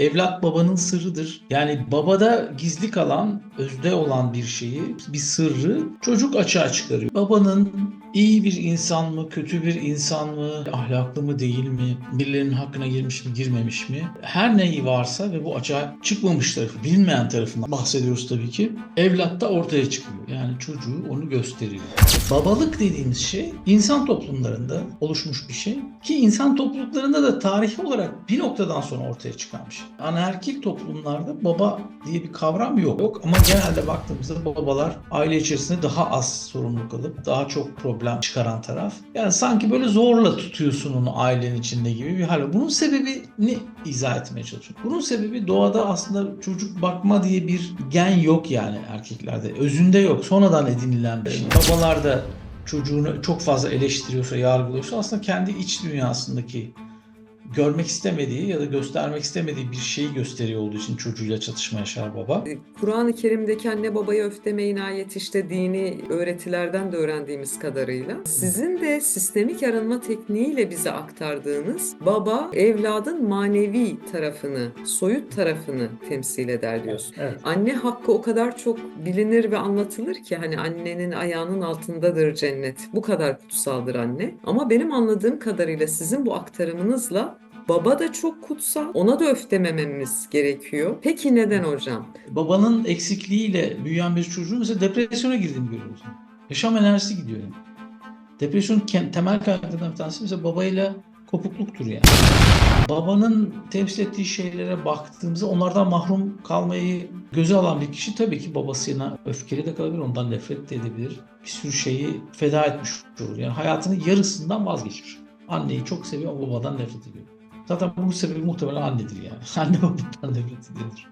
Evlat babanın sırrıdır. Yani babada gizli kalan, özde olan bir şeyi, bir sırrı çocuk açığa çıkarıyor. Babanın iyi bir insan mı, kötü bir insan mı, ahlaklı mı değil mi, birilerinin hakkına girmiş mi, girmemiş mi? Her neyi varsa ve bu açığa çıkmamış tarafı, bilinmeyen tarafından bahsediyoruz tabii ki. Evlatta ortaya çıkıyor. Yani çocuğu onu gösteriyor. Babalık dediğimiz şey insan toplumlarında oluşmuş bir şey ki insan topluluklarında da tarihi olarak bir noktadan sonra ortaya çıkan bir şey. Anaerkil toplumlarda baba diye bir kavram yok. Yok ama genelde baktığımızda babalar aile içerisinde daha az sorumluluk alıp daha çok problem çıkaran taraf. Yani sanki böyle zorla tutuyorsun onu ailenin içinde gibi bir hal. Bunun sebebini izah etmeye çalışıyorum. Bunun sebebi doğada aslında çocuk bakma diye bir gen yok yani erkeklerde. Özünde yok. Sonradan edinilen bir şey. Babalar da çocuğunu çok fazla eleştiriyorsa, yargılıyorsa aslında kendi iç dünyasındaki görmek istemediği ya da göstermek istemediği bir şeyi gösteriyor olduğu için çocuğuyla çatışma yaşar baba. E, Kur'an-ı Kerim'deki anne babaya öfte inayet işte dini öğretilerden de öğrendiğimiz kadarıyla sizin de sistemik arınma tekniğiyle bize aktardığınız baba evladın manevi tarafını, soyut tarafını temsil eder diyorsun. Evet. Anne hakkı o kadar çok bilinir ve anlatılır ki hani annenin ayağının altındadır cennet. Bu kadar kutsaldır anne. Ama benim anladığım kadarıyla sizin bu aktarımınızla baba da çok kutsal. Ona da öftemememiz gerekiyor. Peki neden hocam? Babanın eksikliğiyle büyüyen bir çocuğun mesela depresyona girdiğini görüyoruz. Yaşam enerjisi gidiyor. Yani. Depresyonun ken- temel kaynaklarından bir tanesi mesela babayla kopukluktur yani. Babanın temsil ettiği şeylere baktığımızda onlardan mahrum kalmayı göze alan bir kişi tabii ki babasına öfkeli de kalabilir, ondan nefret de edebilir. Bir sürü şeyi feda etmiş olur. Yani hayatının yarısından vazgeçmiş. Anneyi çok seviyor ama babadan nefret ediyor. Zaten bunun sebebi muhtemelen annedir yani. Anne babadan nefret edilir.